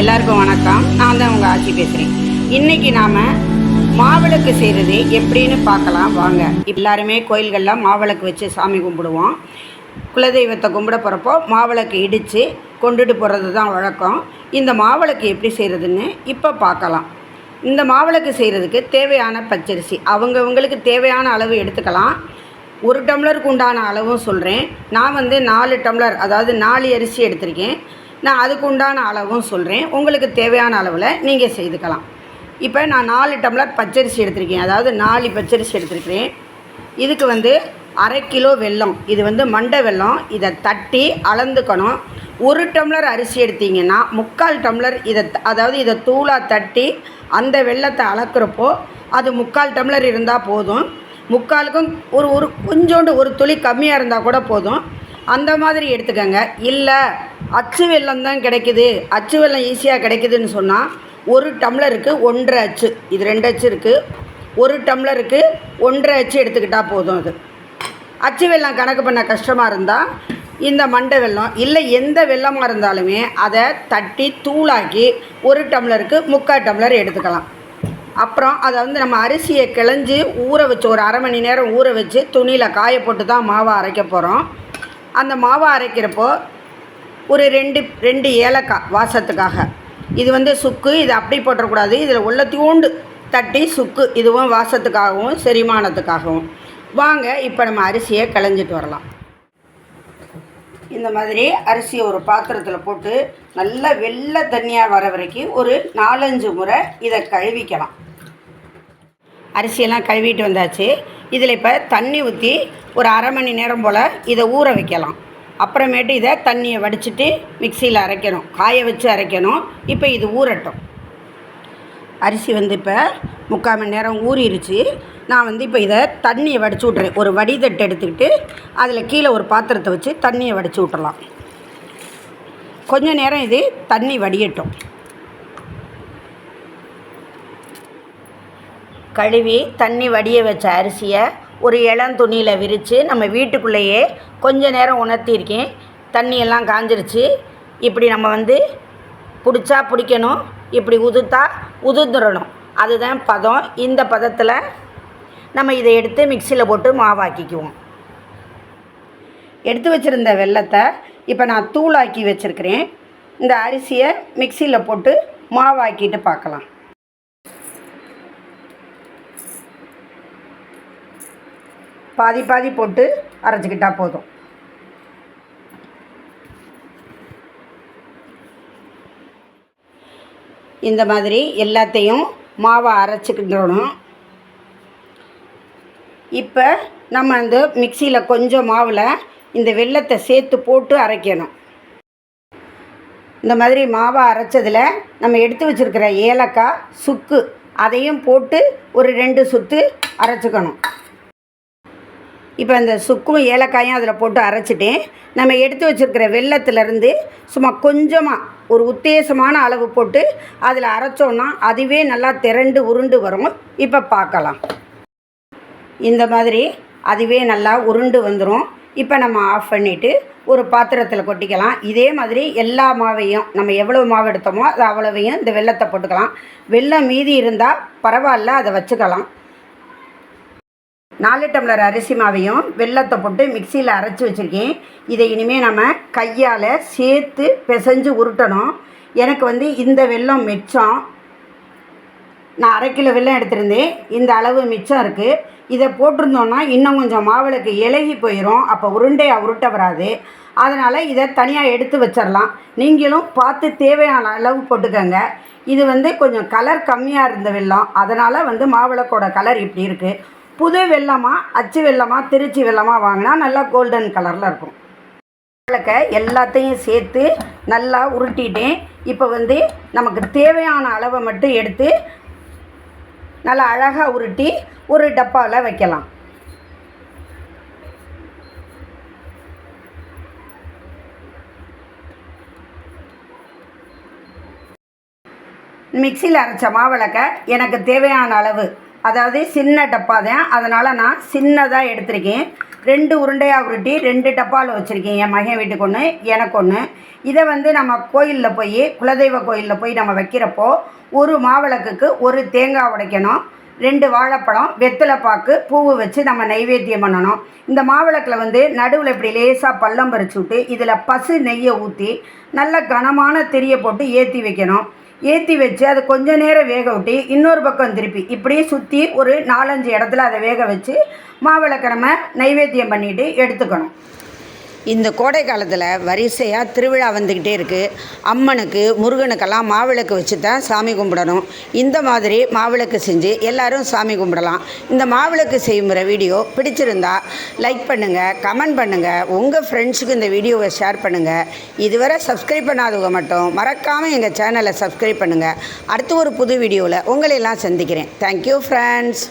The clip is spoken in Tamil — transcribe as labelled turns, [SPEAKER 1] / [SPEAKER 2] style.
[SPEAKER 1] எல்லாருக்கும் வணக்கம். நான் தான் உங்கள் ஆட்சி பேசுகிறேன் இன்றைக்கி நாம் மாவிளக்கு செய்கிறது எப்படின்னு பார்க்கலாம். வாங்க. எல்லாருமே கோயில்களில் மாவிளக்கு வச்சு சாமி கும்பிடுவோம். குலதெய்வத்தை கும்பிட போகிறப்போ மாவிளக்கு இடித்து கொண்டுட்டு போகிறது தான் வழக்கம். இந்த மாவிளக்கு எப்படி செய்கிறதுன்னு இப்போ பார்க்கலாம். இந்த மாவிளக்கு செய்கிறதுக்கு தேவையான பச்சரிசி. அவங்கவுங்களுக்கு தேவையான அளவு எடுத்துக்கலாம். ஒரு டம்ளருக்கு உண்டான அளவும் சொல்கிறேன் நான் வந்து நாலு டம்ளர் அதாவது நாலு அரிசி எடுத்திருக்கேன். நான் அதுக்கு உண்டான அளவும் சொல்கிறேன் உங்களுக்கு தேவையான அளவில் நீங்கள் செய்துக்கலாம். இப்போ நான் நாலு டம்ளர் பச்சரிசி எடுத்திருக்கேன். அதாவது நாலு பச்சரிசி எடுத்திருக்கிறேன். இதுக்கு வந்து அரை கிலோ வெல்லம் இது வந்து மண்டை வெல்லம் இதை தட்டி அளந்துக்கணும். ஒரு டம்ளர் அரிசி எடுத்தீங்கன்னா முக்கால் டம்ளர் இதை அதாவது இதை தூளாக தட்டி அந்த வெல்லத்தை அளக்குறப்போ அது முக்கால் டம்ளர் இருந்தால் போதும். முக்காலுக்கும் ஒரு ஒரு கொஞ்சோண்டு ஒரு துளி கம்மியாக இருந்தால் கூட போதும். அந்த மாதிரி எடுத்துக்கோங்க. இல்லை அச்சு வெல்லம் தான் கிடைக்குது. அச்சு வெல்லம் ஈஸியாக கிடைக்குதுன்னு சொன்னால் ஒரு டம்ளருக்கு ஒன்றரை அச்சு. இது ரெண்டு அச்சு இருக்குது ஒரு டம்ளருக்கு ஒன்றரை அச்சு எடுத்துக்கிட்டால் போதும் அது. அச்சு வெல்லம் கணக்கு பண்ண கஷ்டமாக இருந்தால் இந்த மண்டை வெல்லம் இல்லை எந்த வெல்லமாக இருந்தாலுமே அதை தட்டி தூளாக்கி ஒரு டம்ளருக்கு முக்கால் டம்ளர் எடுத்துக்கலாம். அப்புறம் அதை வந்து நம்ம அரிசியை கிளஞ்சி ஊற வச்சு ஒரு அரை மணி நேரம் ஊற வச்சு துணியில் காய போட்டு தான் மாவை அரைக்க போகிறோம் அந்த மாவை அரைக்கிறப்போ ஒரு ரெண்டு ரெண்டு ஏலக்காய் வாசத்துக்காக. இது வந்து சுக்கு இது அப்படி போட்டுறக்கூடாது. இதில் உள்ள தூண்டு தட்டி சுக்கு இதுவும் வாசத்துக்காகவும் செரிமானத்துக்காகவும். வாங்க இப்போ நம்ம அரிசியை களைஞ்சிட்டு வரலாம். இந்த மாதிரி அரிசியை ஒரு பாத்திரத்தில் போட்டு நல்லா வெள்ளை தண்ணியாக வர வரைக்கும் ஒரு நாலஞ்சு முறை இதை கழுவிக்கலாம். அரிசியெல்லாம் கழுவிட்டு வந்தாச்சு. இதில் இப்போ தண்ணி ஊற்றி ஒரு அரை மணி நேரம் போல் இதை ஊற வைக்கலாம். அப்புறமேட்டு இதை தண்ணியை வடிச்சிட்டு மிக்சியில் அரைக்கணும். காய வச்சு அரைக்கணும். இப்போ இது ஊறட்டும். அரிசி வந்து இப்போ முக்கால் மணி நேரம் ஊறிடுச்சு நான் வந்து இப்போ இதை தண்ணியை வடிச்சு விட்றேன் ஒரு வடிதட்டு எடுத்துக்கிட்டு அதில் கீழே ஒரு பாத்திரத்தை வச்சு தண்ணியை வடிச்சு விட்றலாம் கொஞ்ச நேரம் இது தண்ணி வடியட்டும். கழுவி தண்ணி வடிய வச்ச அரிசியை ஒரு இளந்துணியில் விரித்து நம்ம வீட்டுக்குள்ளேயே கொஞ்ச நேரம் உணர்த்தியிருக்கேன். தண்ணியெல்லாம் காஞ்சிருச்சு. இப்படி நம்ம வந்து பிடிச்சா பிடிக்கணும் இப்படி உதுத்தா உதுந்துடணும் அதுதான் பதம். இந்த பதத்தில் நம்ம இதை எடுத்து மிக்சியில் போட்டு மாவாக்கிக்குவோம். எடுத்து வச்சுருந்த வெல்லத்தை இப்போ நான் தூளாக்கி வச்சுருக்கிறேன். இந்த அரிசியை மிக்சியில் போட்டு மாவாக்கிட்டு பார்க்கலாம். பாதி பாதி போட்டு அரைச்சிக்கிட்டால் போதும். இந்த மாதிரி எல்லாத்தையும் மாவை அரைச்சிக்கிட்டணும் இப்போ நம்ம அந்த மிக்சியில் கொஞ்சம் மாவில் இந்த வெல்லத்தை சேர்த்து போட்டு அரைக்கணும். இந்த மாதிரி மாவை அரைச்சதில் நம்ம எடுத்து வச்சுருக்கிற ஏலக்காய் சுக்கு அதையும் போட்டு ஒரு ரெண்டு சுத்து அரைச்சிக்கணும். இப்போ இந்த சுக்கும் ஏலக்காயும் அதில் போட்டு அரைச்சிட்டேன் நம்ம எடுத்து வச்சுருக்கிற வெள்ளத்துலேருந்து சும்மா கொஞ்சமாக ஒரு உத்தேசமான அளவு போட்டு அதில் அரைச்சோன்னா அதுவே நல்லா திரண்டு உருண்டு வரும். இப்போ பார்க்கலாம். இந்த மாதிரி அதுவே நல்லா உருண்டு வந்துடும் இப்போ நம்ம ஆஃப் பண்ணிவிட்டு ஒரு பாத்திரத்தில் கொட்டிக்கலாம். இதே மாதிரி எல்லா மாவையும் நம்ம எவ்வளோ மாவு எடுத்தோமோ அது அவ்வளவையும் இந்த வெள்ளத்தை போட்டுக்கலாம். வெள்ளம் மீதி இருந்தால் பரவாயில்ல அதை வச்சுக்கலாம். நாலு டம்ளர் அரிசி மாவையும் வெல்லத்தை போட்டு மிக்சியில் அரைச்சி வச்சுருக்கேன். இதை இனிமேல் நம்ம கையால் சேர்த்து பிசைஞ்சு உருட்டணும். எனக்கு வந்து இந்த வெல்லம் மிச்சம். நான் அரை கிலோ வெல்லம் எடுத்திருந்தேன். இந்த அளவு மிச்சம் இருக்குது இதை போட்டிருந்தோன்னா இன்னும் கொஞ்சம் மாவிளக்கு இலகி போயிடும் அப்போ உருண்டையாக உருட்ட வராது. அதனால் இதை தனியாக எடுத்து வச்சிடலாம் நீங்களும் பார்த்து தேவையான அளவு போட்டுக்கோங்க. இது வந்து கொஞ்சம் கலர் கம்மியாக இருந்த வெல்லம். அதனால் வந்து மாவிளக்கோட கலர் இப்படி இருக்குது புது வெள்ளமாக அச்சு வெள்ளமாக திருச்சி வெள்ளமாக வாங்கினா நல்லா கோல்டன் கலரில் இருக்கும். விளக்க எல்லாத்தையும் சேர்த்து நல்லா உருட்டிட்டேன் இப்போ வந்து நமக்கு தேவையான அளவை மட்டும் எடுத்து நல்லா அழகாக உருட்டி ஒரு டப்பாவில் வைக்கலாம். மிக்சியில் அரைச்ச மாவிளக்க எனக்கு தேவையான அளவு அதாவது சின்ன டப்பா தான். அதனால் நான் சின்னதாக எடுத்திருக்கேன். ரெண்டு உருண்டையாக உருட்டி ரெண்டு டப்பாவில் வச்சுருக்கேன். என் மகன் வீட்டுக்கு ஒன்று எனக்கு ஒன்று இதை வந்து நம்ம கோயிலில் போய் குலதெய்வ கோயிலில் போய் நம்ம வைக்கிறப்போ ஒரு மாவிளக்குக்கு ஒரு தேங்காய் உடைக்கணும் ரெண்டு வாழைப்பழம் வெத்தலை பாக்கு பூவு வச்சு நம்ம நைவேத்தியம் பண்ணணும். இந்த மாவிளக்கில் வந்து நடுவில் இப்படி லேசாக பள்ளம் பறிச்சு விட்டு இதில் பசு நெய்யை ஊற்றி நல்ல கனமான திரியை போட்டு ஏற்றி வைக்கணும். ஏற்றி வச்சு அதை கொஞ்ச நேரம் வேக விட்டு இன்னொரு பக்கம் திருப்பி இப்படியே சுற்றி ஒரு நாலஞ்சு இடத்துல அதை வேக வச்சு மாவிளக்கிழமை நைவேத்தியம் பண்ணிவிட்டு எடுத்துக்கணும். இந்த கோடை காலத்தில் வரிசையாக திருவிழா வந்துக்கிட்டே இருக்குது அம்மனுக்கு முருகனுக்கெல்லாம் மாவிளக்கு வச்சு தான் சாமி கும்பிடணும். இந்த மாதிரி மாவிளக்கு செஞ்சு எல்லாரும் சாமி கும்பிடலாம். இந்த மாவிளக்கு செய்முறை வீடியோ பிடிச்சிருந்தா லைக் பண்ணுங்கள் கமெண்ட் பண்ணுங்கள் உங்கள் ஃப்ரெண்ட்ஸுக்கு இந்த வீடியோவை ஷேர் பண்ணுங்கள் இதுவரை சப்ஸ்கிரைப் பண்ணாதவங்க மட்டும் மறக்காமல் எங்கள் சேனலை சப்ஸ்கிரைப் பண்ணுங்கள் அடுத்து ஒரு புது வீடியோவில் உங்களையெல்லாம் சந்திக்கிறேன். Thank you friends